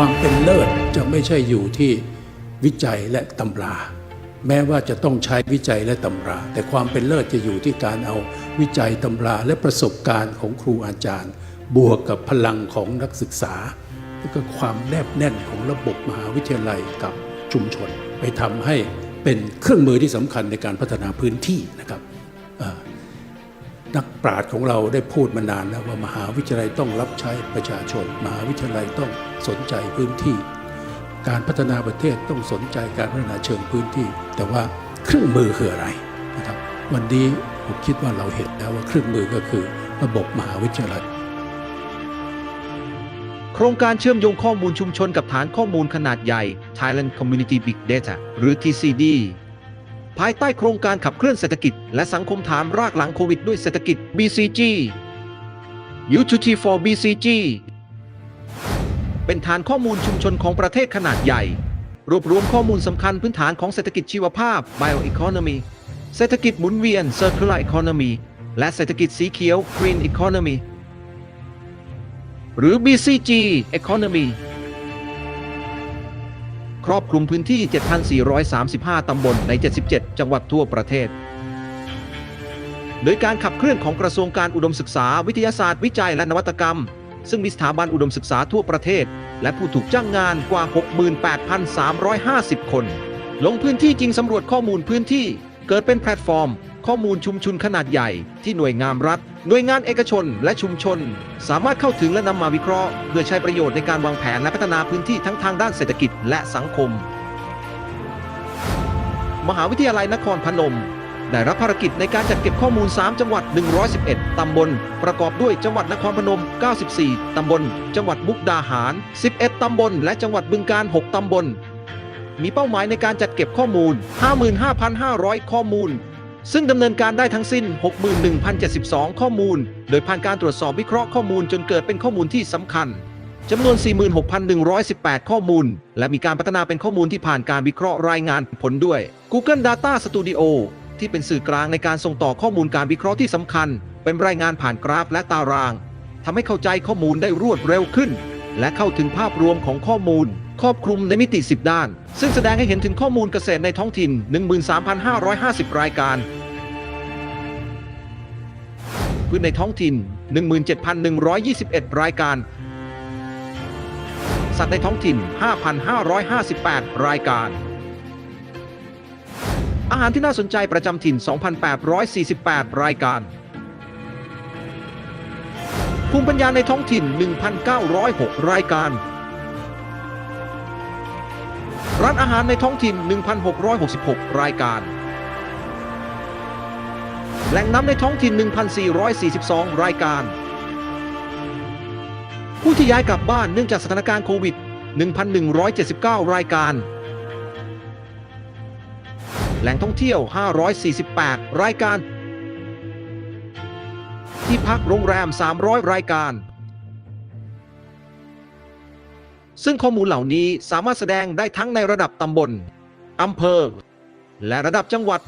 ความเป็นเลิศจะไม่ใช่อยู่ที่วิจัยและตำรา แม้ว่าจะต้องใช้วิจัยและตำรา แต่ความเป็นเลิศจะอยู่ที่การเอาวิจัยตำราและประสบการณ์ของครูอาจารย์ บวกกับพลังของนักศึกษา แล้วก็ความแนบแน่นของระบบมหาวิทยาลัยกับชุมชน ไปทำให้เป็นเครื่องมือที่สำคัญในการพัฒนาพื้นที่นะครับ นักปราชญ์ของเราได้พูดมานานแล้วว่ามหาวิทยาลัยต้องรับใช้ประชาชน มหาวิทยาลัยต้องสนใจพื้นที่ การพัฒนาประเทศต้องสนใจการพัฒนาเชิงพื้นที่ แต่ว่าเครื่องมือคืออะไรนะครับ วันนี้ผมคิดว่าเราเห็นแล้วว่าเครื่องมือก็คือระบบมหาวิทยาลัย โครงการเชื่อมโยงข้อมูลชุมชนกับฐานข้อมูลขนาดใหญ่ Thailand Community Big Data หรือ TCD ภายใต้โครงการขับเคลื่อนเศรษฐกิจ และสังคมฐานรากหลังโควิดด้วยเศรษฐกิจ BCG U2T for BCG เป็นฐานข้อมูลชุมชนของประเทศขนาดใหญ่ รวบรวมข้อมูลสำคัญพื้นฐานของเศรษฐกิจชีวภาพ Bioeconomy เศรษฐกิจหมุนเวียน Circular Economy และเศรษฐกิจสีเขียว Green Economy หรือ BCG Economy ครอบคลุมพื้นที่ 7,435 ตำบลใน 77 จังหวัดทั่วประเทศ โดยการขับเคลื่อนของกระทรวงการอุดมศึกษาวิทยาศาสตร์วิจัยและนวัตกรรม ซึ่งมีสถาบันอุดมศึกษาทั่วประเทศ และผู้ถูกจ้างงานกว่า 68,350 คน ลงพื้นที่จริงสำรวจข้อมูลพื้นที่ เกิดเป็นแพลตฟอร์ม ข้อมูลชุมชนขนาดใหญ่ที่หน่วยงานรัฐ หน่วยงานเอกชนและชุมชน สามารถเข้าถึงและนำมาวิเคราะห์ เพื่อใช้ประโยชน์ในการวางแผนและพัฒนาพื้นที่ทั้งทางด้านเศรษฐกิจและสังคม มหาวิทยาลัยนครพนม ได้รับภารกิจในการจัดเก็บข้อมูล 3 จังหวัด 111 ตำบล ประกอบด้วยจังหวัดนครพนม 94 ตำบล จังหวัดมุกดาหาร 11 ตำบล และจังหวัดบึงกาฬ 6 ตำบลมีเป้าหมายในการจัดเก็บข้อมูล 55,500 ข้อมูล ซึ่งดำเนินการได้ทั้งสิ้น 61,072 ข้อมูล โดยผ่านการตรวจสอบวิเคราะห์ข้อมูลจนเกิดเป็นข้อมูลที่สำคัญจำนวน 46,118 ข้อมูล และมีการพัฒนาเป็นข้อมูลที่ผ่านการวิเคราะห์รายงานผลด้วย Google Data Studio ที่เป็นสื่อกลางในการส่งต่อข้อมูลการวิเคราะห์ที่สำคัญ เป็นรายงานผ่านกราฟและตารางทำให้เข้าใจข้อมูลได้รวดเร็วขึ้น และเข้าถึงภาพรวมของข้อมูล ครอบคลุมในมิติ 10 ด้าน ซึ่งแสดงให้เห็นถึงข้อมูลเกษตรในท้องถิ่น 13,550 รายการ พืชในท้องถิ่น 17,121 รายการ สัตว์ในท้องถิ่น 5,558 รายการ อาหารที่น่าสนใจประจำถิ่น 2,848 รายการภูมิปัญญาในท้องถิ่น 1,906 รายการ ร้านอาหารในท้องถิ่น 1,666 รายการ แหล่งน้ำในท้องถิ่น 1,442 รายการ ผู้ที่ย้ายกลับบ้านเนื่องจากสถานการณ์โควิด 1,179 รายการ แหล่งท่องเที่ยว 548 รายการ ที่พักโรงแรม 300 รายการ ซึ่งข้อมูลเหล่านี้สามารถแสดงได้ทั้งในระดับตำบลอำเภอ และระดับจังหวัด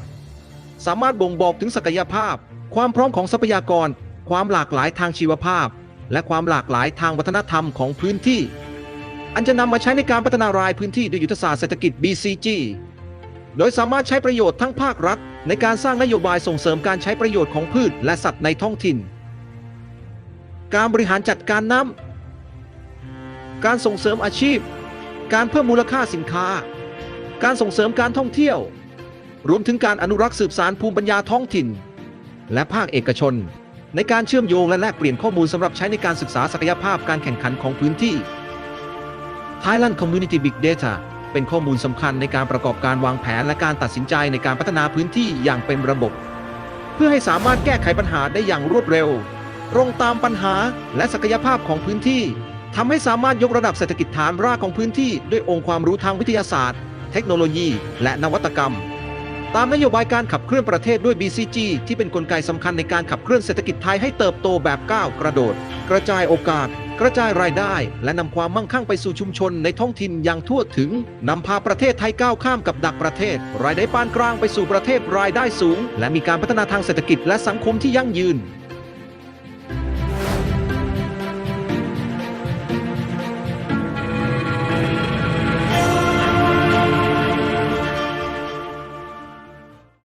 สามารถบ่งบอกถึงศักยภาพ ความพร้อมของทรัพยากร ความหลากหลายทางชีวภาพ และความหลากหลายทางวัฒนธรรมของพื้นที่ อันจะนำมาใช้ในการพัฒนารายพื้นที่โดยยุทธศาสตร์เศรษฐกิจ BCG โดยสามารถใช้ประโยชน์ทั้งภาครัฐ ในการสร้างนโยบายส่งเสริมการใช้ประโยชน์ของพืชและสัตว์ในท้องถิ่น การบริหารจัดการน้ำ การส่งเสริมอาชีพ การเพิ่มมูลค่าสินค้า การส่งเสริมการท่องเที่ยว รวมถึงการอนุรักษ์สืบสารภูมิปัญญาท้องถิ่น และภาคเอกชน ในการเชื่อมโยงและแลกเปลี่ยนข้อมูลสำหรับใช้ในการศึกษาศักยภาพการแข่งขันของพื้นที่ Thailand Community Big Data เป็นข้อมูลสำคัญในการประกอบการวางแผนและการตัดสินใจในการพัฒนาพื้นที่อย่างเป็นระบบ เพื่อให้สามารถแก้ไขปัญหาได้อย่างรวดเร็ว ตรงตามปัญหาและศักยภาพของพื้นที่ ทำให้สามารถยกระดับเศรษฐกิจฐานรากของพื้นที่ด้วยองค์ความรู้ทางวิทยาศาสตร์ เทคโนโลยี และนวัตกรรม ตามนโยบายการขับเคลื่อนประเทศด้วย BCG ที่เป็นนกลไกสำคัญในการขับเคลื่อนเศรษฐกิจไทยให้เติบโตแบบก้าวกระโดด กระจายโอกาส กระจายรายได้ และนำความมั่งคั่งไปสู่ชุมชนในท้องถิ่นอย่างทั่วถึงนำพาประเทศไทยก้าวข้ามกับดักประเทศ รายได้ปานกลางไปสู่ประเทศรายได้สูง และมีการพัฒนาทางเศรษฐกิจและสังคมที่ยั่งยืน